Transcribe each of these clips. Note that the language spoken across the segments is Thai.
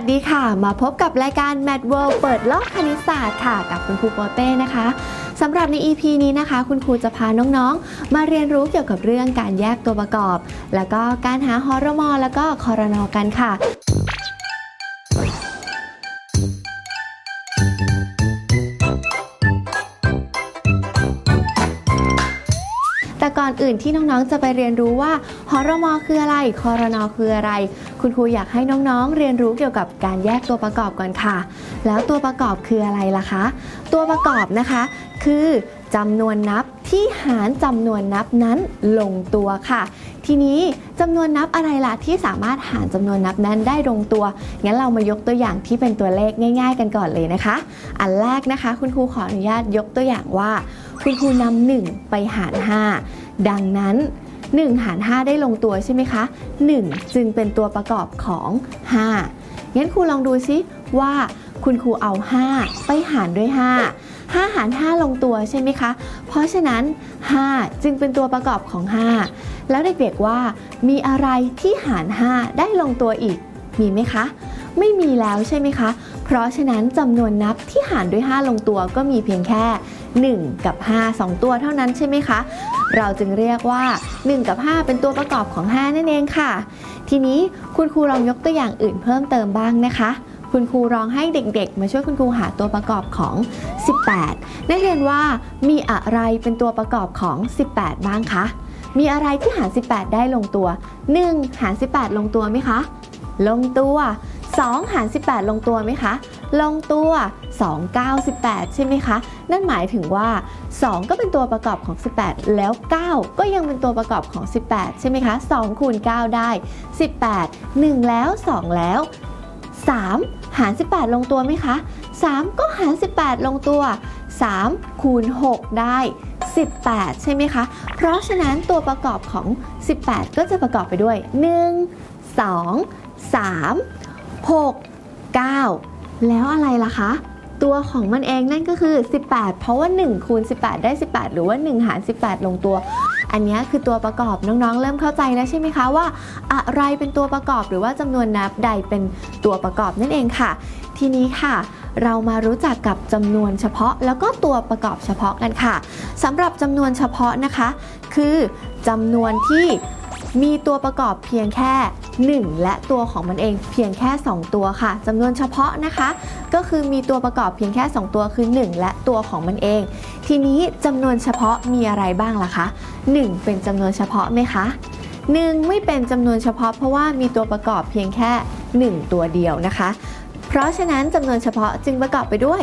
สวัสดีค่ะ มาพบกับรายการ Mad World เปิดโลกคณิตศาสตร์ค่ะ กับคุณครูโปเต้นะคะสำหรับใน EP นี้นะคะ คุณครูจะพาน้องๆ มาเรียนรู้เกี่ยวกับเรื่องการแยกตัวประกอบ แล้วก็การหาฮอร์โมนแล้วก็คอรนอกันค่ะ ก่อนอื่นที่น้องๆจะไปเรียนรู้ว่าหอรมคืออะไรคอรนอคืออะไร คุณครูอยากให้น้องๆเรียนรู้เกี่ยวกับการแยกตัวประกอบก่อนค่ะ แล้วตัวประกอบคืออะไรล่ะคะ ตัวประกอบนะคะ คือจำนวนนับที่หารจำนวนนับนั้นลงตัวค่ะ ทีนี้จำนวนนับอะไรล่ะที่สามารถหารจำนวนนับนั้นได้ลงตัว งั้นเรามายกตัวอย่างที่เป็นตัวเลขง่าย ๆ กันก่อนเลยนะคะ อันแรกนะคะ คุณครูขออนุญาตยกตัวอย่างว่า คุณครูนำ1ไปหาร 5 ดังนั้น 1 หาร 5 ได้ลงตัวใช่ไหมคะ 1 จึงเป็นตัวประกอบของ 5 งั้นครูลองดูซิว่าคุณครูเอา 5 ไปหารด้วย 5 5 หาร 5 ลงตัวใช่ไหมคะ เพราะฉะนั้น 5 จึงเป็นตัวประกอบของ 5แล้วเด็กๆว่า มีอะไรที่หาร 5 ได้ลงตัวอีก มีไหมคะ ไม่มีแล้วใช่ไหมคะ เพราะฉะนั้นจำนวนนับที่หารด้วย 5 ลงตัวก็มีเพียงแค่ 1 กับ 5 2 ตัวเท่านั้นใช่ไหมคะ เราจึงเรียกว่า 1 กับ 5 เป็นตัวประกอบของ 5 นั่นเองค่ะ ทีนี้คุณครูลองยกตัวอย่างอื่นเพิ่มเติมบ้างนะคะคุณครูลองให้เด็กๆ มาช่วยคุณครูหาตัวประกอบของ 18 นักเรียนว่ามีอะไรเป็นตัวประกอบของ 18 บ้างคะ มีอะไรที่หาร 18 ได้ลงตัว 1 หาร 18 ลงตัวไหมคะ ลงตัว 2 หาร 18 ลงตัวไหมคะ ลงตัว 2 9 18 ใช่ไหมคะ นั่นหมายถึงว่า 2 ก็เป็นตัวประกอบของ 18 แล้ว 9 ก็ยังเป็นตัวประกอบของ 18 ใช่ไหมคะ2คูณ9 ได้ 18 1 แล้ว 2 แล้ว 3 หาร 18 ลงตัวไหมคะ 3 ก็หาร 18 ลงตัว 3คูณ6ได้ 18 ใช่ไหมคะ เพราะฉะนั้นตัวประกอบของ 18 ก็จะประกอบไปด้วย 1 2 3 6 9 แล้วอะไรล่ะคะตัวของมันเองนั่นก็คือ 18 เพราะว่า1คูณ18 ได้ 18 หรือว่า 1 หาร 18 ลงตัว อันนี้คือตัวประกอบน้องๆ เริ่มเข้าใจแล้วใช่ไหมคะว่า อะไรเป็นตัวประกอบหรือว่าจำนวนนับใดเป็นตัวประกอบนั่นเองค่ะ ทีนี้ค่ะ เรามารู้จักกับจำนวนเฉพาะแล้วก็ตัวประกอบเฉพาะกันค่ะสำหรับจำนวนเฉพาะนะคะ คือจำนวนที่มีตัวประกอบเพียงแค่ 1 และตัวของมันเองเพียงแค่ 2 ตัวค่ะจำนวนเฉพาะนะคะ ก็คือมีตัวประกอบเพียงแค่ 2 ตัวคือ 1 และตัวของมันเอง ทีนี้จำนวนเฉพาะมีอะไรบ้างล่ะคะ 1 เป็นจำนวนเฉพาะไหมคะ 1 ไม่เป็นจำนวนเฉพาะเพราะว่ามีตัวประกอบเพียงแค่ 1 ตัวเดียวนะคะ เพราะฉะนั้นจำนวนเฉพาะจึงประกอบไปด้วย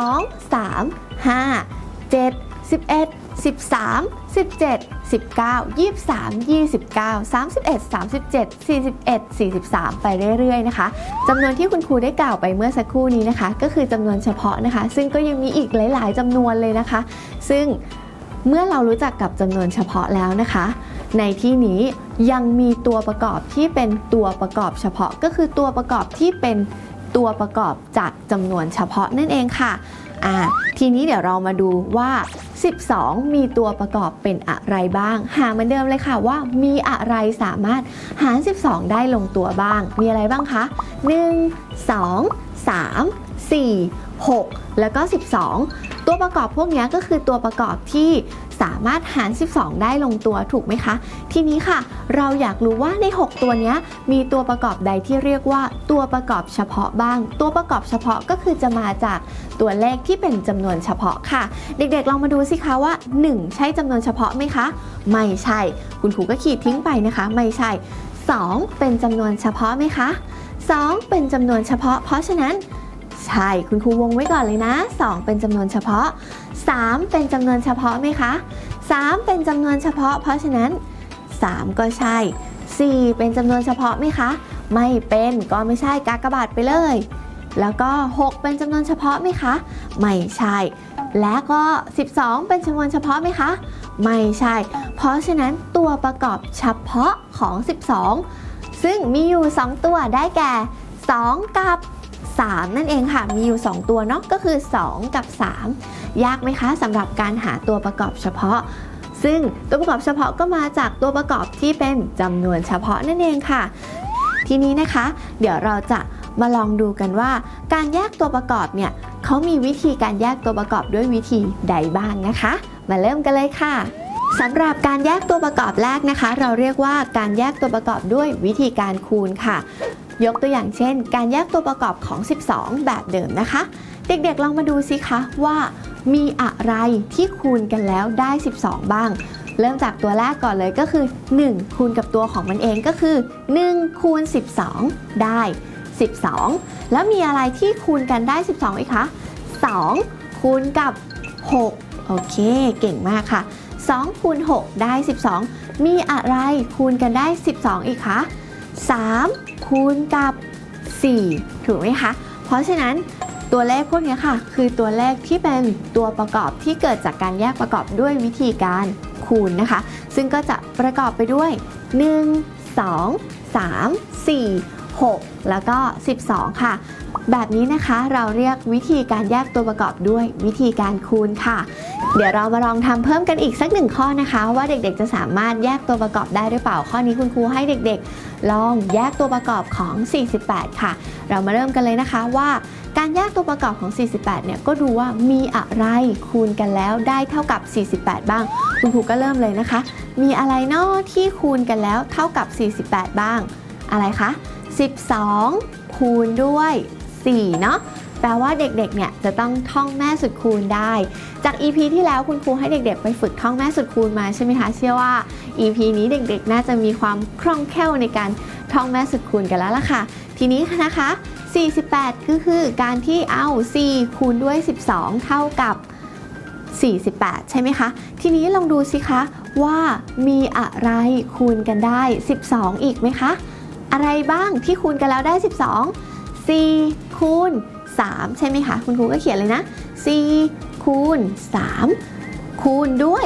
2 3 5 7 11 13 17 19 23 29 31 37 41 43 ไปเรื่อยๆนะคะจำนวนที่คุณครูได้กล่าวไปเมื่อสักครู่นี้นะคะ ก็คือจำนวนเฉพาะนะคะ ซึ่งก็ยังมีอีกหลายๆจำนวนเลยนะคะ ซึ่งเมื่อเรารู้จักกับจำนวนเฉพาะแล้วนะคะ ในที่นี้ยังมีตัวประกอบที่เป็นตัวประกอบเฉพาะก็คือตัวประกอบที่เป็น ตัวประกอบจากจำนวนเฉพาะนั่นเองค่ะอ่าทีนี้เดี๋ยวเรามาดูว่า 12 มีตัวประกอบเป็นอะไรบ้าง หาเหมือนเดิมเลยค่ะว่ามีอะไรสามารถหาร 12 ได้ลงตัวบ้าง มีอะไรบ้างคะ 1 2 3 4 6 แล้วก็ 12 ตัวประกอบพวกนี้ก็คือตัวประกอบที่สามารถหาร 12 ได้ลงตัวถูกไหมคะ ทีนี้ค่ะ เราอยากรู้ว่าใน 6 ตัวนี้มีตัวประกอบใดที่เรียกว่า ตัวประกอบเฉพาะบ้าง ตัวประกอบเฉพาะก็คือจะมาจากตัวเลขที่เป็นจำนวนเฉพาะค่ะ เด็กๆ ลองมาดูสิคะว่า 1 ใช่จำนวนเฉพาะไหมคะ ไม่ใช่ คุณครูก็ขีดทิ้งไปนะคะ ไม่ใช่ 2 เป็นจำนวนเฉพาะไหมคะ 2 เป็นจำนวนเฉพาะ เพราะฉะนั้น ใช่ คุณครูวงไว้ก่อนเลยนะ 2 เป็นจำนวนเฉพาะ 3 เป็นจำนวนเฉพาะไหมคะ 3 เป็นจำนวนเฉพาะ เพราะฉะนั้น 3 ก็ใช่ 4 เป็นจำนวนเฉพาะไหมคะ ไม่เป็นก็ไม่ใช่กากบาทไปเลย แล้วก็ 6 เป็นจำนวนเฉพาะไหมคะ ไม่ใช่ และก็ 12 เป็นจำนวนเฉพาะไหมคะ ไม่ใช่ เพราะฉะนั้นตัวประกอบเฉพาะของ 12 ซึ่งมีอยู่ 2 ตัวได้แก่ 2 กับ 3 นั่นเองค่ะ มีอยู่ 2 ตัวเนาะ ก็คือ 2 กับ 3 ยากไหมคะสำหรับการหาตัวประกอบเฉพาะ ซึ่งตัวประกอบเฉพาะก็มาจากตัวประกอบที่เป็นจำนวนเฉพาะนั่นเองค่ะ ทีนี้นะคะ เดี๋ยวเราจะมาลองดูกันว่า การแยกตัวประกอบเนี่ยเขามีวิธีการแยกตัวประกอบด้วยวิธีใดบ้างนะคะ มาเริ่มกันเลยค่ะสำหรับการแยกตัวประกอบแรกนะคะ เราเรียกว่าการแยกตัวประกอบด้วยวิธีการคูณค่ะ ยกตัวอย่างเช่น การแยกตัวประกอบของ 12 แบบเดิมนะคะ เด็กๆลองมาดูสิคะว่ามีอะไรที่คูณกันแล้วได้ 12 บ้าง เริ่มจากตัวแรกก่อนเลยก็คือ 1 คูณกับตัวของมันเองก็คือ 1 คูณ 12 ได้ 12 แล้วมีอะไรที่คูณกันได้ 12 อีกคะ 2 คูณกับ 6 โอเค เก่งมากค่ะ2คูณ6ได้ 12 มีอะไรคูณกันได้ 12 อีกคะ 3 คูณกับ 4 ถูกไหมคะ เพราะฉะนั้นตัวเลขพวกนี้ค่ะ คือตัวเลขที่เป็นตัวประกอบที่เกิดจากการแยกประกอบด้วยวิธีการคูณนะคะ ซึ่งก็จะประกอบไปด้วย 1 2 3 4 6 แล้วก็ 12 ค่ะ แบบนี้นะคะเราเรียกวิธีการแยกตัวประกอบด้วยวิธีการคูณค่ะ เดี๋ยวเรามาลองทำเพิ่มกันอีกสักหนึ่งข้อนะคะ ว่าเด็กๆจะสามารถแยกตัวประกอบได้หรือเปล่าข้อนี้คุณครูให้เด็กๆ ลองแยกตัวประกอบของ 48 ค่ะ เรามาเริ่มกันเลยนะคะว่าการแยกตัวประกอบของ 48 เนี่ย ก็ดูว่ามีอะไรคูณกันแล้วได้เท่ากับ 48 บ้าง คุณครูก็เริ่มเลยนะคะ มีอะไรนาะที่คูณกันแล้วเท่ากับ 48 บ้าง อะไรคะ 12 คูณด้วย 4 เนาะแปลว่าเด็กๆ เนี่ยจะต้องท่องแม่สุดคูณได้ จาก EP ที่แล้วคุณครูให้เด็กๆ ไปฝึกท่องแม่สุดคูณมาใช่ไหมคะ เชื่อว่า EP นี้เด็กๆ น่าจะมีความคล่องแคล่วในการท่องแม่สุดคูณกันแล้วล่ะค่ะ ทีนี้นะคะ 48 ก็คือการที่เอา 4 คูณด้วย 12 เท่ากับ 48 ใช่ไหมคะ ทีนี้ลองดูสิคะว่ามีอะไรคูณกันได้ 12 อีกไหมคะ อะไรบ้างที่คูณกันแล้วได้ 12 4คูณ3 ใช่ไหมคะ คุณครูก็เขียนเลยนะ 4 คูณ 3 คูณด้วย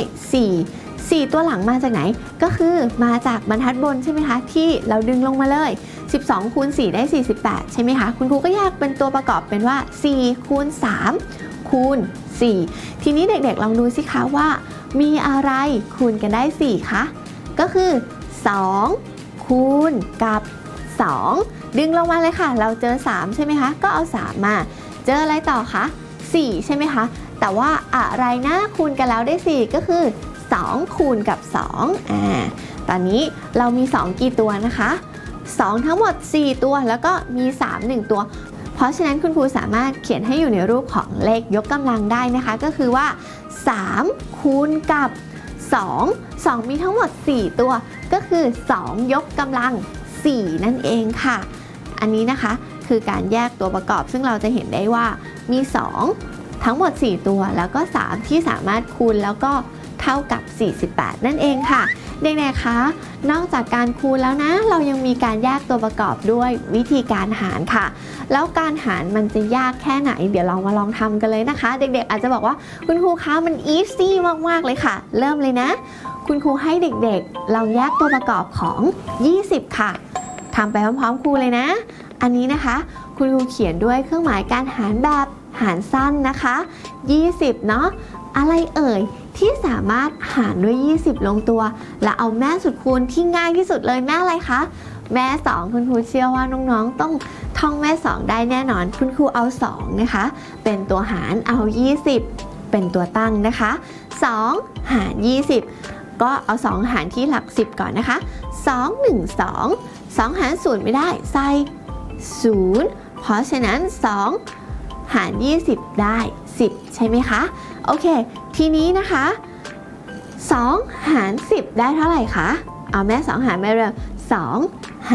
4 4 ตัวหลังมาจากไหน ก็คือมาจากบรรทัดบนใช่ไหมคะ ที่เราดึงลงมาเลย 12 คูณ 4 ได้ 48 ใช่ไหมคะ คุณครูก็แยกเป็นตัวประกอบเป็นว่า 4 คูณ 3 คูณ 4 ทีนี้เด็กๆ ลองดูสิคะว่า มีอะไรคูณกันได้ 4 คะ ก็คือ 2 คูณกับ 2 ดึงลงมาเลยค่ะ เราเจอ 3 ใช่ไหมคะ ก็เอา 3 มา เจออะไรต่อคะ 4 ใช่ไหมคะ แต่ว่าอะไรนะคูณกันแล้วได้ 4 ก็คือ 2 คูณกับ 2อ่าตอนนี้เรามี 2 กี่ตัวนะคะ 2 ทั้งหมด 4 ตัวแล้วก็มี 3 1 ตัว เพราะฉะนั้นคุณครูสามารถเขียนให้อยู่ในรูปของเลขยกกำลังได้นะคะ ก็คือว่า 3 คูณกับ 2 2 มีทั้งหมด 4 ตัว ก็คือ 2 ยกกำลัง 4 นั่นเองค่ะ อันนี้นะคะคือการแยกตัวประกอบ ซึ่งเราจะเห็นได้ว่ามี 2 ทั้งหมด 4 ตัว แล้วก็ 3 ที่สามารถคูณแล้วก็เท่ากับ 48 นั่นเองค่ะเด็กๆคะ นอกจากการคูณแล้วนะ เรายังมีการแยกตัวประกอบด้วยวิธีการหารค่ะ แล้วการหารมันจะยากแค่ไหน เดี๋ยวลองมาลองทำกันเลยนะคะ เด็กๆอาจจะบอกว่าคุณครูคะมันอีซี่มากๆเลยค่ะ เริ่มเลยนะ คุณครูให้เด็กๆ ลองแยกตัวประกอบของ 20 ค่ะทำไปพร้อมๆครูเลยนะ อันนี้นะคะ คุณครูเขียนด้วยเครื่องหมายการหารแบบหารสั้นนะคะ 20 เนาะอะไรเอ่ยที่สามารถหารด้วย 20 ลงตัว และเอาแม่สุดคูณที่ง่ายที่สุดเลยแม่อะไรคะแม่ 2 คุณครูเชื่อว่าน้องๆ ต้องท่องแม่ 2 ได้แน่นอน คุณครูเอา 2 นะคะ เป็นตัวหารเอา 20 เป็นตัวตั้งนะคะ 2 หาร 20 ก็เอา 2 หารที่หลัก 10 ก่อนนะคะ 2 1 2 2 หาร0ไม่ได้ใส่0 เพราะฉะนั้น 2 หาร 20 ได้ 10 ใช่ไหมคะ โอเค ทีนี้นะคะ 2 หาร 10 ได้เท่าไหร่คะ เอาแม่ 2 หารไปเร็ว2 5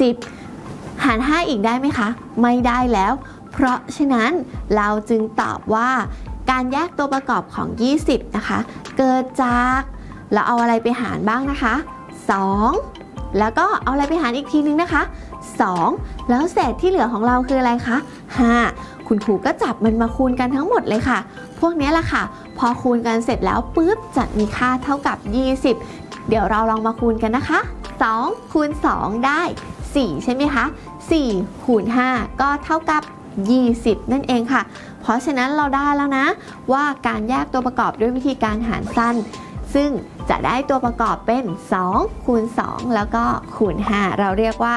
10 หาร 5 อีกได้ไหมคะ ไม่ได้แล้ว เพราะฉะนั้นเราจึงตอบว่า การแยกตัวประกอบของ 20 นะคะ เกิดจากเราเอาอะไรไปหารบ้างนะคะ 2 แล้วก็เอาอะไรไปหารอีกทีนึงนะคะ 2 แล้วเศษที่เหลือของเราคืออะไรคะ 5 คุณครูก็จับมันมาคูณกันทั้งหมดเลยค่ะ พวกนี้แหละค่ะ พอคูณกันเสร็จแล้วปุ๊บจะมีค่าเท่ากับ 20 เดี๋ยวเราลองมาคูณกันนะคะ 2 คูณ 2 ได้ 4 ใช่ไหมคะ4คูณ5ก็เท่ากับ 20 นั่นเองค่ะ เพราะฉะนั้นเราได้แล้วนะ ว่าการแยกตัวประกอบด้วยวิธีการหารสั้น ซึ่งจะได้ตัวประกอบเป็น2คูณ2แล้วก็คูณ5เราเรียกว่า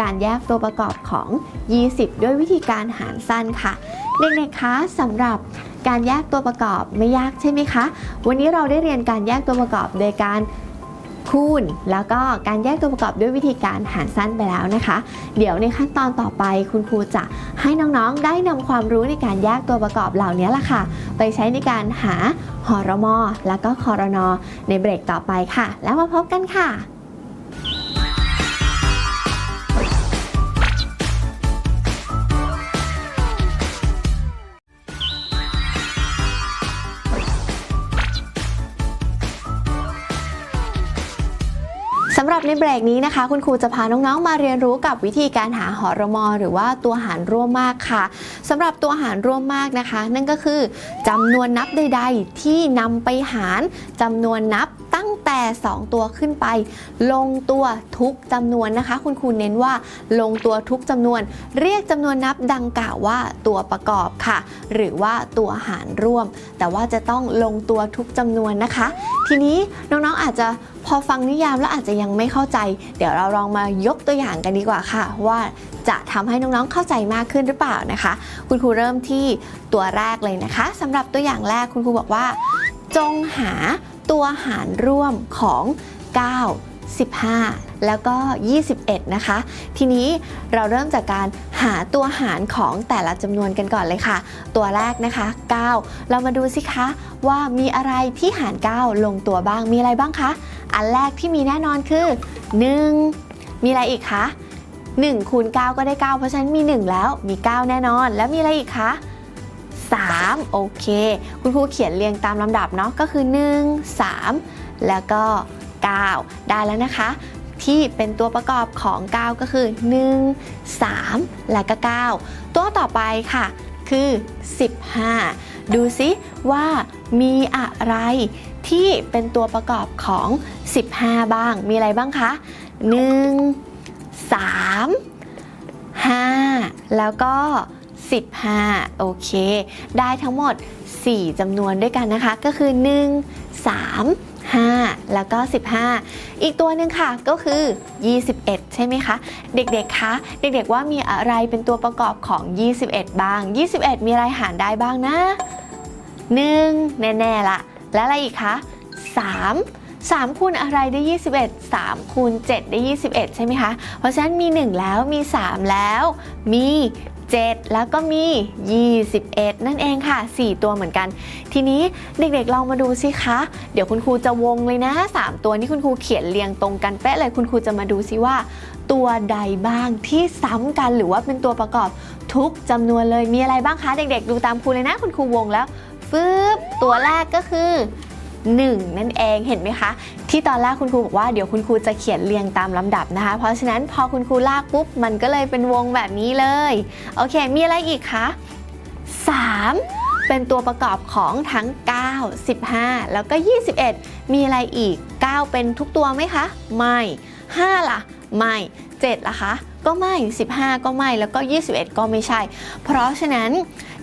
การแยกตัวประกอบของ 20 ด้วยวิธีการหารสั้นค่ะ เด็กๆ คะสำหรับการแยกตัวประกอบไม่ยากใช่ไหมคะ วันนี้เราได้เรียนการแยกตัวประกอบโดยการ คูณ แล้วก็การแยกตัวประกอบด้วยวิธีการหารสั้นไปแล้วนะคะ เดี๋ยวในขั้นตอนต่อไปคุณครูจะให้น้องๆ ได้นำความรู้ในการแยกตัวประกอบเหล่านี้ล่ะค่ะ ไปใช้ในการหาหอรมอแล้วก็คอรนอในเบรกต่อไปค่ะ แล้วมาพบกันค่ะ ในเบรกนี้นะคะ คุณครูจะพาน้องๆ มาเรียนรู้กับวิธีการหาหอรมอหรือว่าตัวหารร่วมมากค่ะสำหรับตัวหารร่วมมากนะคะ นั่นก็คือจำนวนนับใด ๆ ที่นำไปหารจำนวนนับ ตั้งแต่ 2 ตัวขึ้นไป ลงตัวทุกจำนวนนะคะ คุณครูเน้นว่าลงตัวทุกจำนวน เรียกจำนวนนับดังกล่าวว่าตัวประกอบค่ะ หรือว่าตัวหารร่วม แต่ว่าจะต้องลงตัวทุกจำนวนนะคะ ทีนี้น้องๆอาจจะพอฟังนิยามแล้วอาจจะยังไม่เข้าใจ เดี๋ยวเราลองมายกตัวอย่างกันดีกว่าค่ะ ว่าจะทำให้น้องๆเข้าใจมากขึ้นหรือเปล่านะคะ คุณครูเริ่มที่ตัวแรกเลยนะคะสำหรับตัวอย่างแรกคุณครูบอกว่า จงหา ตัวหารร่วมของ 9 15 แล้วก็ 21 นะคะ ทีนี้เราเริ่มจากการหาตัวหารของแต่ละจำนวนกันก่อนเลยค่ะ ตัวแรกนะคะ 9 เรามาดูสิคะว่ามีอะไรที่หาร 9 ลงตัวบ้าง มีอะไรบ้างคะ อันแรกที่มีแน่นอนคือ 1 มีอะไรอีกคะ1คูณ9ก็ได้ 9 เพราะฉะนั้นมี 1 แล้ว มี 9 แน่นอน แล้วมีอะไรอีกคะ 3 โอเค คุณครูเขียนเรียงตามลำดับเนาะก็คือ 1 3 แล้วก็ 9 ได้แล้วนะคะ ที่เป็นตัวประกอบของ 9 ก็คือ 1 3 และก็ 9 ตัวต่อไปค่ะคือ 15 ดูซิว่ามีอะไรที่เป็นตัวประกอบของ 15 บ้าง มีอะไรบ้างคะ 1 3 5 แล้วก็ 15 โอเค ได้ทั้งหมด 4จำนวนด้วยกันนะคะ ก็คือ 1 3 5 แล้วก็ 15 อีกตัวหนึ่งค่ะก็คือ 21 ใช่ไหมคะ เด็กๆ คะ เด็กๆ ว่ามีอะไรเป็นตัวประกอบของ 21 บ้าง 21 มีอะไรหารได้บ้างนะ 1 แน่ๆละแล้วอะไรอีกคะ 3 3คูณอะไรได้ 21 3คูณ7ได้ 21 ใช่ไหมคะ เพราะฉะนั้นมี 1 แล้วมี 3 แล้ว มี 7 แล้วก็มี 21 นั่นเองค่ะ 4 ตัวเหมือนกัน ทีนี้เด็กๆลองมาดูสิคะ เดี๋ยวคุณครูจะวงเลยนะ 3 ตัวที่คุณครูเขียนเรียงตรงกันเป๊ะเลยคุณครูจะมาดูซิว่า ตัวใดบ้างที่ซ้ำกันหรือว่าเป็นตัวประกอบทุกจำนวนเลยมีอะไรบ้างคะ เด็กๆ ดูตามครูเลยนะคุณครูวงแล้วฟึบตัวแรกก็คือ 1 นั่นเองเห็นไหมคะ ที่ตอนแรกคุณครูบอกว่าเดี๋ยวคุณครูจะเขียนเรียงตามลำดับนะคะ เพราะฉะนั้นพอคุณครูลากปุ๊บมันก็เลยเป็นวงแบบนี้เลย โอเค มีอะไรอีกคะ 3 เป็นตัวประกอบของทั้ง 9 15 แล้วก็ 21 มีอะไรอีก 9 เป็นทุกตัวไหมคะ ไม่ 5 ล่ะ ไม่7ล่ะคะ ก็ไม่ 15 ก็ไม่ แล้วก็ 21 ก็ไม่ใช่ เพราะฉะนั้น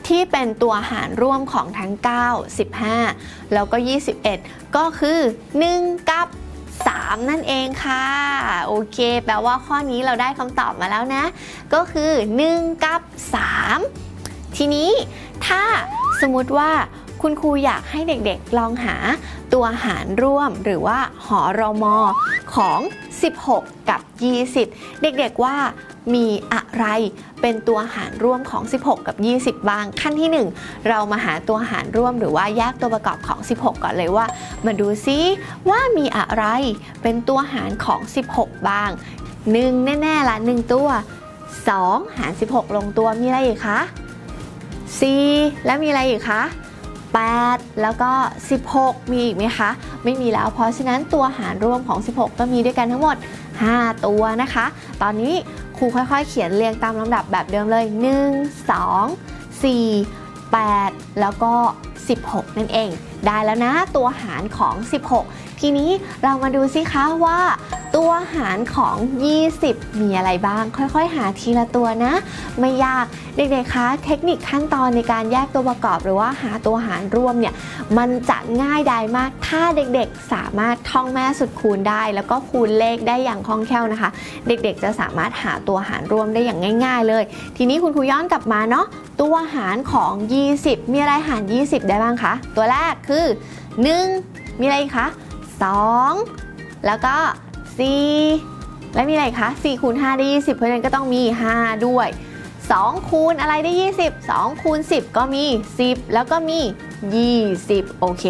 ที่เป็นตัวหารร่วมของทั้ง 9 15 แล้วก็ 21 ก็คือ 1 กับ 3 นั่นเองค่ะ โอเค แปลว่าข้อนี้เราได้คำตอบมาแล้วนะ ก็คือ 1 กับ 3 ทีนี้ถ้าสมมติว่า คุณครูอยากให้เด็กๆลองหาตัวหารร่วมหรือว่าหอรมอของ 16 กับ 20 เด็กๆว่ามีอะไรเป็นตัวหารร่วมของ 16 กับ 20 บ้าง ขั้นที่ 1 เรามาหาตัวหารร่วมหรือว่าแยกตัวประกอบของ 16 ก่อนเลยว่า มาดูซิว่ามีอะไรเป็นตัวหารของ 16 บ้าง 1 แน่ๆละ1 ตัว 2 หาร 16 ลงตัวมีอะไรอีกคะ 4 แล้วมีอะไรอีกคะ 8 แล้วก็ 16 มีอีกไหมคะ ไม่มีแล้ว เพราะฉะนั้นตัวหารร่วมของ 16 ก็มีด้วยกันทั้งหมด 5 ตัวนะคะ ตอนนี้ครูค่อยๆ เขียนเรียงตามลำดับแบบเดิมเลย 1 2 4 8 แล้วก็ 16 นั่นเอง ได้แล้วนะตัวหารของ 16 ทีนี้เรามาดูสิคะว่า ตัวหารของ 20 มีอะไรบ้าง ค่อยๆ หาทีละตัวนะ ไม่ยากเด็กๆคะเทคนิคขั้นตอนในการแยกตัวประกอบ หรือว่าหาตัวหารร่วมเนี่ยมันจะง่ายดายมาก ถ้าเด็กๆ สามารถท่องแม่สุดคูณได้ แล้วก็คูณเลขได้อย่างคล่องแคล่วนะคะ เด็กๆ จะสามารถหาตัวหารร่วมได้อย่างง่าย ๆ เลย ทีนี้คุณครูย้อนกลับมาเนาะตัวหารของ 20 มีอะไรหาร 20 ได้บ้างคะ ตัวแรกคือ 1 มีอะไรคะ 2 แล้วก็ 4 และมีอะไรคะ4คูณ5ได้ 20 เพราะฉะนั้นก็ต้องมี 5 ด้วย 2 คูณอะไรได้ 20 2 คูณ 10 ก็มี 10 แล้วก็มี 20 โอเค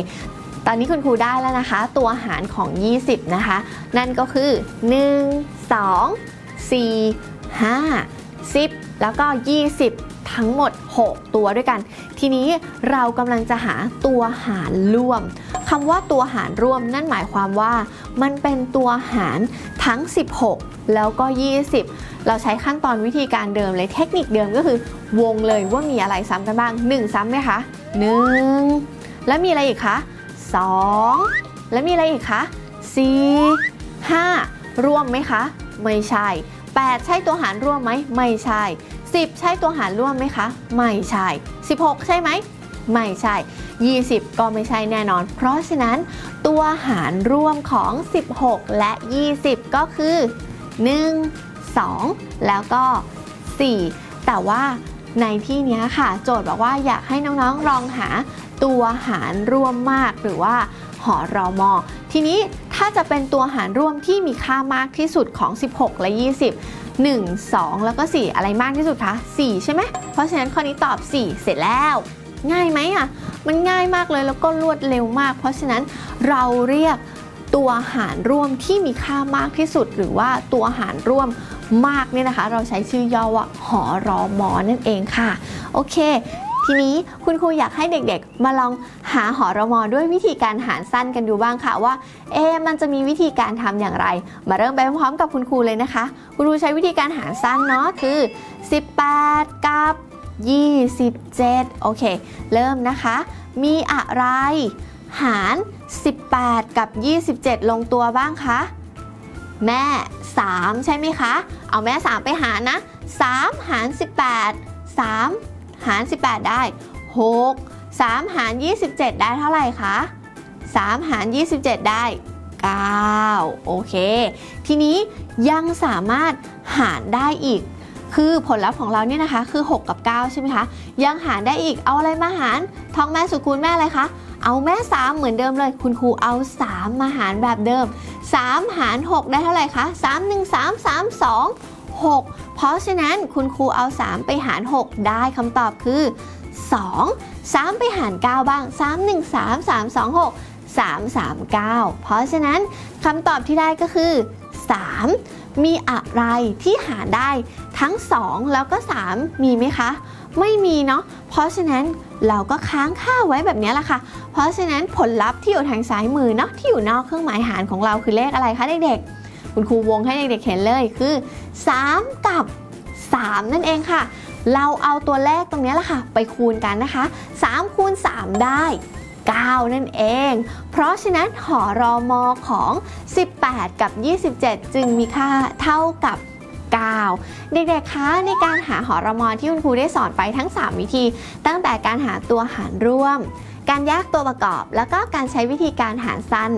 ตอนนี้คุณครูได้แล้วนะคะ ตัวหารของ 20 นะคะ นั่นก็คือ 1 2 4 5 10 แล้วก็ 20 ทั้งหมด 6 ตัวด้วยกัน ทีนี้เรากำลังจะหาตัวหารร่วมคำว่าตัวหารร่วมนั่นหมายความว่ามันเป็นตัวหารทั้ง 16 แล้วก็ 20 เราใช้ขั้นตอนวิธีการเดิมเลยเทคนิคเดิมก็คือ วงเลยว่ามีอะไรซ้ำกันบ้าง 1 ซ้ำไหมคะ 1 แล้วมีอะไรอีกคะ 2 แล้วมีอะไรอีกคะ4 5 ร่วมไหมคะ ไม่ใช่ 8 ใช่ตัวหารร่วมไหม ไม่ใช่ 10 ใช่ตัวหารร่วมไหมคะ ไม่ใช่ 16 ใช่ไหม ไม่ใช่ 20 ก็ไม่ใช่แน่นอน เพราะฉะนั้นตัวหารร่วมของ 16 และ 20 ก็คือ 1 2 แล้วก็ 4 แต่ว่าในที่นี้ค่ะ โจทย์บอกว่าอยากให้น้องๆลองหาตัวหารร่วมมากหรือว่าหอรอมอ ทีนี้ถ้าจะเป็นตัวหารร่วมที่มีค่ามากที่สุดของ 16 และ 20 1 2 แล้วก็ 4 อะไรมากที่สุดคะ 4 ใช่ไหม เพราะฉะนั้นข้อนี้ตอบ 4 เสร็จแล้ว ง่ายไหมอะ มันง่ายมากเลยแล้วก็รวดเร็วมาก เพราะฉะนั้นเราเรียกตัวหารร่วมที่มีค่ามากที่สุด หรือว่าตัวหารร่วมมากเนี่ยนะคะ เราใช้ชื่อย่อว่าหอรอมอนั่นเองค่ะ โอเค ทีนี้คุณครูอยากให้เด็กๆ มาลองหาหอรมอด้วยวิธีการหารสั้นกันดูบ้างค่ะว่า เอ๊มันจะมีวิธีการทำอย่างไร มาเริ่มไปพร้อมๆกับคุณครูเลยนะคะ คุณครูใช้วิธีการหารสั้นเนาะคือ 18 กับ 27 โอเค เริ่มนะคะ มีอะไร หาร 18 กับ 27 ลงตัวบ้างคะแม่ 3 ใช่ไหมคะ เอาแม่ 3 ไปหารนะ 3 หาร 18 3 หาร 18 ได้ 6 3 หาร 27 ได้เท่าไหร่คะ 3 หาร 27 ได้ 9 โอเค ทีนี้ยังสามารถหารได้อีก คือผลลัพธ์ของเราเนี่ยนะคะคือ 6 กับ 9 ใช่ไหมคะ ยังหารได้อีกเอาอะไรมาหารท้องแม่สุคูณแม่อะไรคะ เอาแม่ 3 เหมือนเดิมเลย คุณครูเอา 3 มาหารแบบเดิม 3 หาร 6 ได้เท่าไหร่คะ 3 1 3 3 2 6 เพราะฉะนั้นคุณครูเอา 3 ไปหาร 6 ได้คำตอบคือ 2 3 ไปหาร 9 บ้าง 3 1 3 3 2 6 3 3 9 เพราะฉะนั้นคำตอบที่ได้ก็คือ 3 มีอะไรที่หารได้ทั้ง 2 แล้วก็ 3 มีไหมคะ ไม่มีเนาะเพราะฉะนั้นเราก็ค้างค่าไว้แบบนี้แหละค่ะ เพราะฉะนั้นผลลัพธ์ที่อยู่ทางซ้ายมือเนาะที่อยู่นอกเครื่องหมายหารของเราคือเลขอะไรคะเด็กๆ คุณครูวงให้เด็กๆเห็นเลยคือ 3 กับ 3 นั่นเองค่ะ เราเอาตัวเลขตรงนี้แหละค่ะ ไปคูณกันนะคะ 3 คูณ 3 ได้ 9 นั่นเอง เพราะฉะนั้นหอรอมอของ 18 กับ 27 จึงมีค่าเท่ากับ 9 เด็กๆ คะในการหาหอรมอที่คุณครูได้สอนไปทั้ง 3 วิธี ตั้งแต่การหาตัวหารร่วม การแยกตัวประกอบ แล้วก็การใช้วิธีการหารสั้น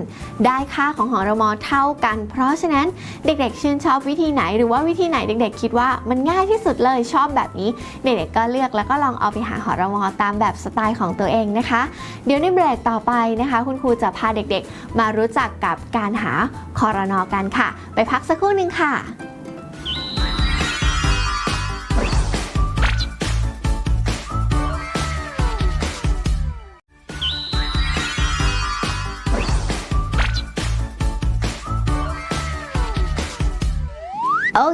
ได้ค่าของหอรมอเท่ากัน เพราะฉะนั้นเด็กๆ ชื่นชอบวิธีไหน หรือว่าวิธีไหนเด็ก ๆ คิดว่ามันง่ายที่สุดเลยชอบแบบนี้ เด็กๆก็เลือกแล้วก็ลองเอาไปหาหอรมอตามแบบสไตล์ของตัวเองนะคะ เดี๋ยวในเบรกต่อไปนะคะ คุณครูจะพาเด็กๆ มารู้จักกับการหาคอรนอกันค่ะ ไปพักสักครู่หนึ่งค่ะ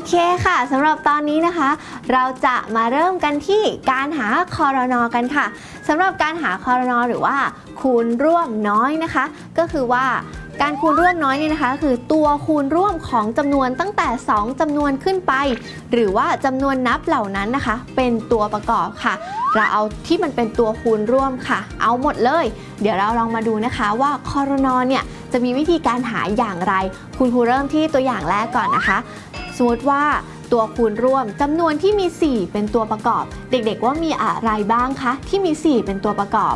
เคค่ะสำหรับตอนนี้นะคะ เราจะมาเริ่มกันที่การหาคอรนอกันค่ะสำหรับการหาคอรนอหรือว่าคูณร่วมน้อยนะคะ ก็คือว่า การคูณร่วมน้อยเนี่ยนะคะ คือตัวคูณร่วมของจำนวนตั้งแต่ 2จำนวนขึ้นไป หรือว่าจำนวนนับเหล่านั้นนะคะ เป็นตัวประกอบค่ะ เราเอาที่มันเป็นตัวคูณร่วมค่ะ เอาหมดเลย เดี๋ยวเราลองมาดูนะคะว่าคอรนอเนี่ยจะมีวิธีการหาอย่างไร คุณครูเริ่มที่ตัวอย่างแรกก่อนนะคะ สมมติว่าตัวคูณร่วมจำนวนที่มี 4 เป็นตัวประกอบ เด็กๆว่ามีอะไรบ้างคะที่มี 4 เป็นตัวประกอบ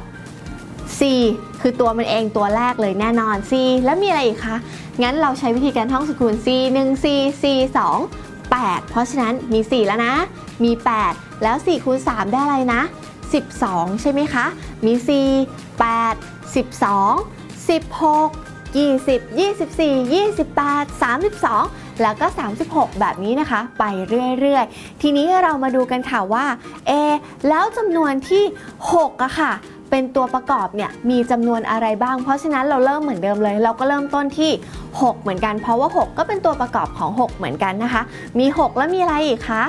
4คือตัวมันเองตัวแรกเลยแน่นอน4แล้วมีอะไรอีกคะ งั้นเราใช้วิธีการท่องสกุล4 1 4 4 2 8 เพราะฉะนั้นมี 4 แล้วนะ มี 8 แล้ว4คูณ3ได้อะไรนะ 12 ใช่ไหมคะ มี 4 8 12 16 20 24 28 32 แล้วก็ 36 แบบนี้นะคะ ไปเรื่อยๆ ทีนี้เรามาดูกันค่ะว่าเอแล้วจำนวนที่ 6อะค่ะ เป็นตัวประกอบเนี่ยมีจำนวนอะไรบ้าง เพราะฉะนั้นเราเริ่มเหมือนเดิมเลย เราก็เริ่มต้นที่ 6 เหมือนกัน เพราะว่า 6 ก็เป็นตัวประกอบของ 6 เหมือนกันนะคะ มี 6 แล้วมีอะไรอีกคะ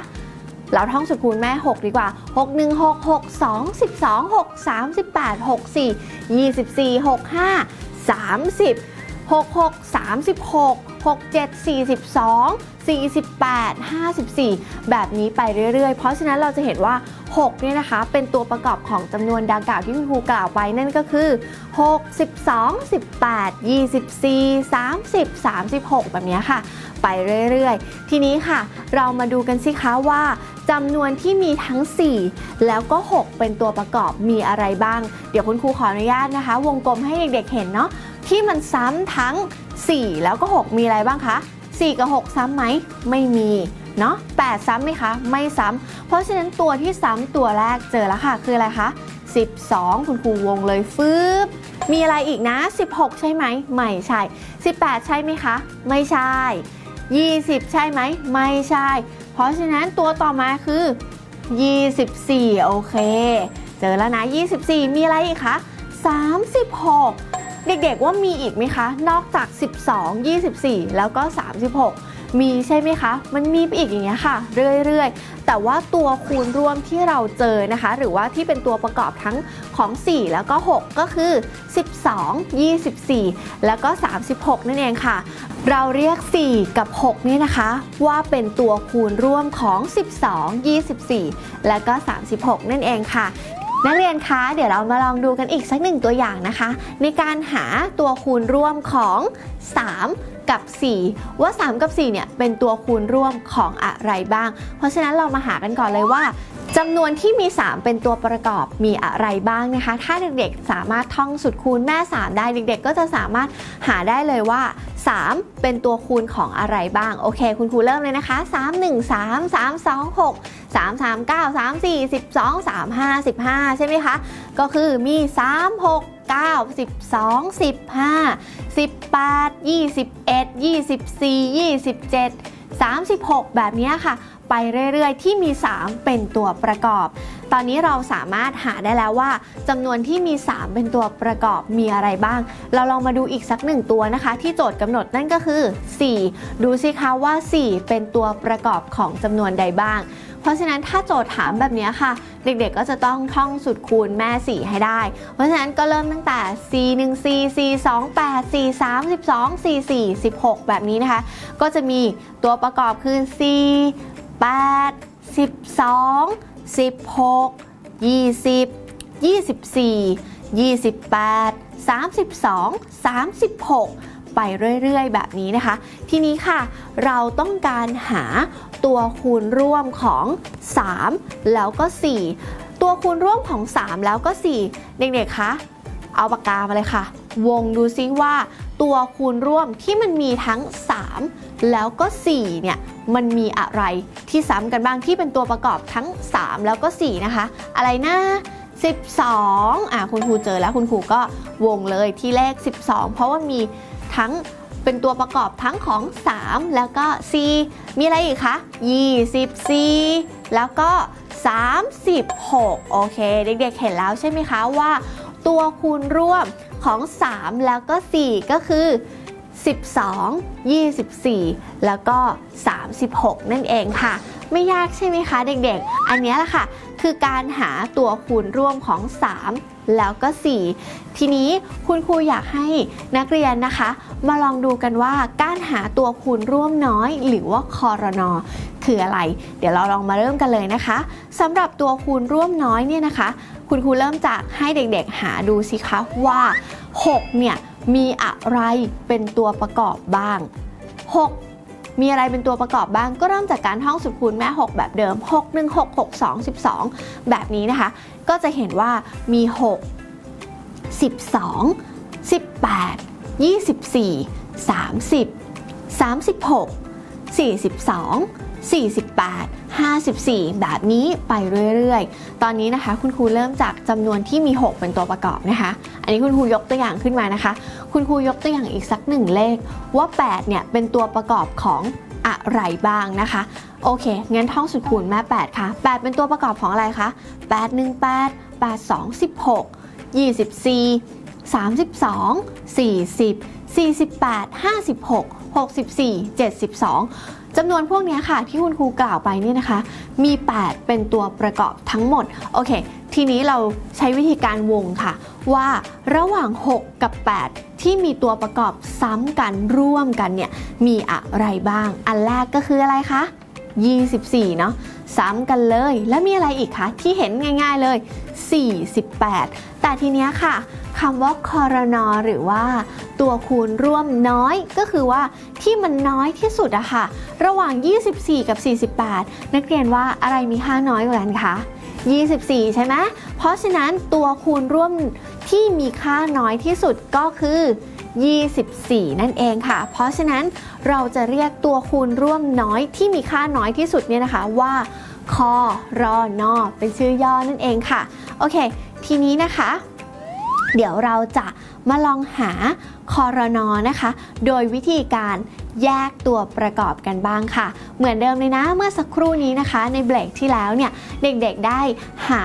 เราท่องสกุลแม่ 6 ดีกว่า 6 1 6 6 2 12 6 38 6 4 24 6 5 30 66 36 67 42 48 54 แบบนี้ไปเรื่อยๆ เพราะฉะนั้นเราจะเห็นว่า 6เนี่ยนะคะ เป็นตัวประกอบของจำนวนดังกล่าวที่คุณครูกล่าวไปนั่นก็คือ 6 12 18 24 30 36 แบบนี้ค่ะ ไปเรื่อยๆ ทีนี้ค่ะ เรามาดูกันสิคะว่าจำนวนที่มีทั้ง 4 แล้วก็ 6 เป็นตัวประกอบมีอะไรบ้าง เดี๋ยวคุณครูขออนุญาตนะคะ วงกลมให้เด็กๆเห็นเนาะที่มันซ้ำทั้ง 4 แล้วก็ 6 มีอะไรบ้างคะ 4 กับ 6 ซ้ำไหม ไม่มี เนาะ8ซ้ำไหมคะ ไม่ซ้ำ เพราะฉะนั้นตัวที่ซ้ำตัวแรกเจอแล้วค่ะ คืออะไรคะ 12 คุณครูวงเลยฟืบมีอะไรอีกนะ 16 ใช่ไหม ไม่ใช่ 18 ใช่ไหมคะ ไม่ใช่ 20 ใช่ไหม ไม่ใช่ เพราะฉะนั้นตัวต่อมาคือ 24 โอเค เจอแล้วนะ 24 มีอะไรอีกคะ 36 เด็กๆว่ามีอีกไหมคะ นอกจาก 12 24 แล้วก็ 36 มีใช่ไหมคะ มันมีไปอีกอย่างเงี้ยค่ะ เรื่อยๆ แต่ว่าตัวคูณรวมที่เราเจอนะคะ หรือว่าที่เป็นตัวประกอบทั้งของ 4 แล้วก็ 6 ก็คือ 12 24 แล้วก็ 36 นั่นเองค่ะ เราเรียก 4 กับ 6 นี่นะคะ ว่าเป็นตัวคูณร่วมของ 12 24 และก็ 36 นั่นเองค่ะนักเรียนคะ เดี๋ยวเรามาลองดูกันอีกสักหนึ่งตัวอย่างนะคะ ในการหาตัวคูณร่วมของ 3 กับ 4 ว่า 3 กับ 4 เนี่ยเป็นตัวคูณร่วมของอะไรบ้าง เพราะฉะนั้นเรามาหากันก่อนเลยว่าจำนวนที่มี 3 เป็นตัวประกอบมีอะไรบ้างนะคะ ถ้าเด็กๆ สามารถท่องสูตรคูณแม่ 3 ได้เด็กๆ ก็จะสามารถหาได้เลยว่า 3 เป็นตัวคูณของอะไรบ้าง โอเค คุณครูเริ่มเลยนะคะ 3 1 3 3 2 6 3 3 9 3 4 12 3 5 15 ใช่ไหมคะ ก็คือมี 3 6 9 12 15 18 21 24 27 36 แบบนี้ค่ะ ไปเรื่อยๆ ที่มี 3 เป็นตัวประกอบ ตอนนี้เราสามารถหาได้แล้วว่าจำนวนที่มี 3 เป็นตัวประกอบมีอะไรบ้าง เราลองมาดูอีกสักหนึ่งตัวนะคะ ที่โจทย์กำหนดนั่นก็คือ 4 ดูสิคะว่า 4 เป็นตัวประกอบของจำนวนใดบ้าง เพราะฉะนั้นถ้าโจทย์ถามแบบนี้ค่ะ เด็กๆก็จะต้องท่องสูตรคูณแม่ 4 ให้ได้ เพราะฉะนั้นก็เริ่มตั้งแต่ c 1 c c 2 8 c 3 12 c 4 16 แบบนี้นะคะ ก็จะมีตัวประกอบคือ c 8 12 16 20 24 28 32 36 ไปเรื่อยๆ แบบนี้นะคะ ทีนี้ค่ะ เราต้องการหาตัวคูณร่วมของ 3 แล้วก็ 4 ตัวคูณร่วมของ 3 แล้วก็ 4 เด็กๆคะเอาปากกามาเลยค่ะ วงดูซิว่าตัวคูณร่วมที่มันมีทั้ง 3 แล้วก็ 4 เนี่ย มันมีอะไรที่ซ้ำกันบ้างที่เป็นตัวประกอบทั้ง 3 แล้วก็ 4 นะคะ อะไรนะ12 อะคุณครูเจอแล้วคุณครูก็วงเลยที่เลข 12 เพราะว่ามี ทั้งเป็นตัวประกอบทั้งของ 3 แล้วก็4มีอะไรอีกคะ24 แล้วก็ 36 โอเค เด็กๆเห็นแล้วใช่ไหมคะว่า ตัวคูณร่วมของ 3 แล้วก็ 4 ก็คือ 12 24 แล้วก็ 36 นั่นเองค่ะ ไม่ยากใช่ไหมคะเด็กๆ อันนี้แหละค่ะ คือการหาตัวคูณร่วมของ 3 แล้วก็ 4 ทีนี้คุณครูอยากให้นักเรียนนะคะ มาลองดูกันว่าการหาตัวคูณร่วมน้อย หรือว่าคอรนอคืออะไร เดี๋ยวเราลองมาเริ่มกันเลยนะคะสำหรับตัวคูณร่วมน้อยเนี่ยนะคะ คุณครูเริ่มจากให้เด็กๆ หาดูสิคะว่า 6 เนี่ยมีอะไรเป็นตัวประกอบบ้าง 6 มีอะไรเป็นตัวประกอบบ้างก็เริ่มจากการท่องสูตรคูณแม่ 6 แบบเดิม 6 1 6 6 2 12 แบบนี้นะคะ ก็จะเห็นว่ามี 6 12 18 24 30 36 42 48 54 แบบนี้ไปเรื่อยๆ ตอนนี้นะคะคุณครูเริ่มจากจำนวนที่มี 6 เป็นตัวประกอบนะคะ อันนี้คุณครูยกตัวอย่างขึ้นมานะคะ คุณครูยกตัวอย่างอีกสักหนึ่งเลขว่า 8 เนี่ยเป็นตัวประกอบของอะไรบ้างนะคะ โอเคงั้นท่องสุดคูณแม่ 8 ค่ะ 8 เป็นตัวประกอบของอะไรคะ8 1 8 8 2 16 24 32 40 48 56 64 72 จำนวนพวกนี้ค่ะที่คุณครูกล่าวไปนี่นะคะ มี 8 เป็นตัวประกอบทั้งหมด โอเค ทีนี้เราใช้วิธีการวงค่ะ ว่าระหว่าง 6 กับ 8 ที่มีตัวประกอบซ้ำกันร่วมกันเนี่ยมีอะไรบ้าง อันแรกก็คืออะไรคะ 24 เนาะซ้ำกันเลย แล้วมีอะไรอีกคะที่เห็นง่าย ๆเลย 48 แต่ทีเนี้ยค่ะ คำว่าคอรนอหรือว่าตัวคูณร่วมน้อยก็คือว่าที่มันน้อยที่สุดอะค่ะ ระหว่าง 24 กับ 48 นักเรียนว่าอะไรมีค่าน้อยกว่ากันคะ24 ใช่ไหมเพราะฉะนั้นตัวคูณร่วมที่มีค่าน้อยที่สุดก็คือ 24 นั่นเองค่ะ เพราะฉะนั้นเราจะเรียกตัวคูณร่วมน้อยที่มีค่าน้อยที่สุดเนี่ยนะคะว่าคอรอนอเป็นชื่อย่อนั่นเองค่ะ โอเค ทีนี้นะคะ เดี๋ยวเราจะมาลองหาคอรนอนะคะ โดยวิธีการแยกตัวประกอบกันบ้างค่ะ เหมือนเดิมเลยนะเมื่อสักครู่นี้นะคะ ในเบรกที่แล้วเนี่ยเด็กๆได้หา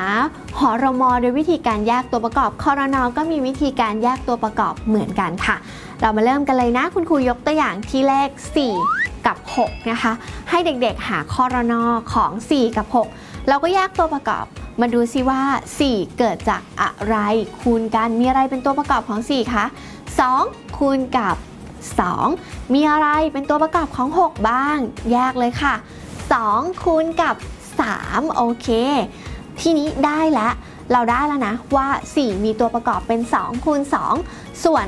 หอรมอโดยวิธีการแยกตัวประกอบคอรนอก็มีวิธีการแยกตัวประกอบเหมือนกันค่ะ เรามาเริ่มกันเลยนะ คุณครูยกตัวอย่างที่เลข 4 กับ 6 นะคะ ให้เด็กๆหาคอรนอของ 4 กับ 6 เราก็แยกตัวประกอบ มาดูซิว่า 4 เกิดจากอะไร คูณกันมีอะไรเป็นตัวประกอบของ 4 คะ 2 คูณกับ 2 มีอะไรเป็นตัวประกอบของ 6 บ้าง แยกเลยค่ะ 2 คูณกับ 3 โอเค ทีนี้ได้แล้ว เราได้แล้วนะว่า 4 มีตัวประกอบเป็น 2 คูณ 2 ส่วน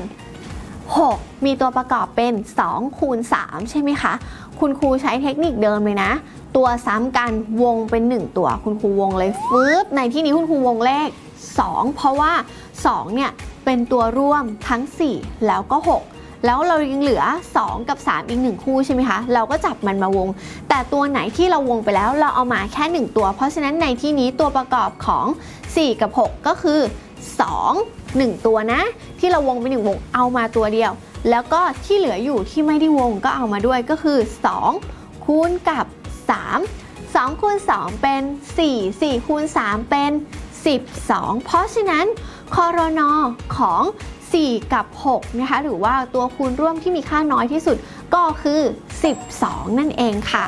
6 มีตัวประกอบเป็น2คูณ3ใช่ไหมคะ คุณครูใช้เทคนิคเดิมเลยนะ ตัวซ้ำกันวงเป็น 1 ตัว คุณครูวงเลยฟืบในที่นี้คุณครูวงเลข 2 เพราะว่า 2 เนี่ย เป็นตัวร่วมทั้ง 4 แล้วก็ 6แล้วเรายังเหลือ 2 กับ 3 อีก 1 คู่ใช่ไหมคะ เราก็จับมันมาวง แต่ตัวไหนที่เราวงไปแล้วเราเอามาแค่ 1 ตัว เพราะฉะนั้นในที่นี้ตัวประกอบของ 4 กับ 6 ก็คือ 2 1 ตัวนะ ที่เราวงไป1วงเอามาตัวเดียว แล้วก็ที่เหลืออยู่ที่ไม่ได้วงก็เอามาด้วยก็คือ 2 คูณกับ 3 2คูณ2เป็น 4 4คูณ3เป็น 12 เพราะฉะนั้นคอรนอของ 4 กับ6นะคะหรือว่าตัวคูณร่วมที่มีค่าน้อยที่สุด ก็คือ 12 นั่นเองค่ะ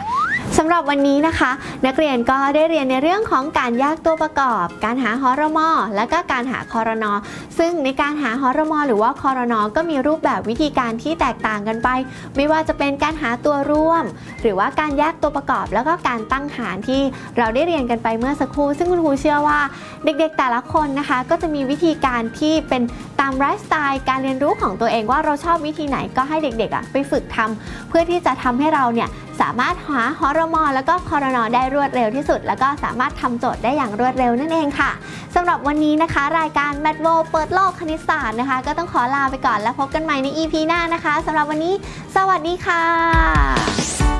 สำหรับวันนี้นะคะ นักเรียนก็ได้เรียนในเรื่องของการแยกตัวประกอบ การหาหอรมอและก็การหาคอรนอซึ่งในการหาหอรมอหรือว่าคอรนอก็มีรูปแบบวิธีการที่แตกต่างกันไป ไม่ว่าจะเป็นการหาตัวร่วม หรือว่าการแยกตัวประกอบ แล้วก็การตั้งหารที่เราได้เรียนกันไปเมื่อสักครู่ ซึ่งคุณครูเชื่อว่าเด็กๆแต่ละคนนะคะ ก็จะมีวิธีการที่เป็นตามไลฟ์สไตล์การเรียนรู้ของตัวเองว่าเราชอบวิธีไหนก็ให้เด็กๆอะไปฝึกทำเพื่อที่จะทำให้เราเนี่ยสามารถหาฮอร์โมนแล้วก็คอรนอได้รวดเร็วที่สุด แล้วก็สามารถทำโจทย์ได้อย่างรวดเร็วนั่นเองค่ะสำหรับวันนี้นะคะ รายการแมทโวเปิดโลกคณิตศาสตร์นะคะ ก็ต้องขอลาไปก่อนแล้วพบกันใหม่ใน EP หน้านะคะสำหรับวันนี้ สวัสดีค่ะ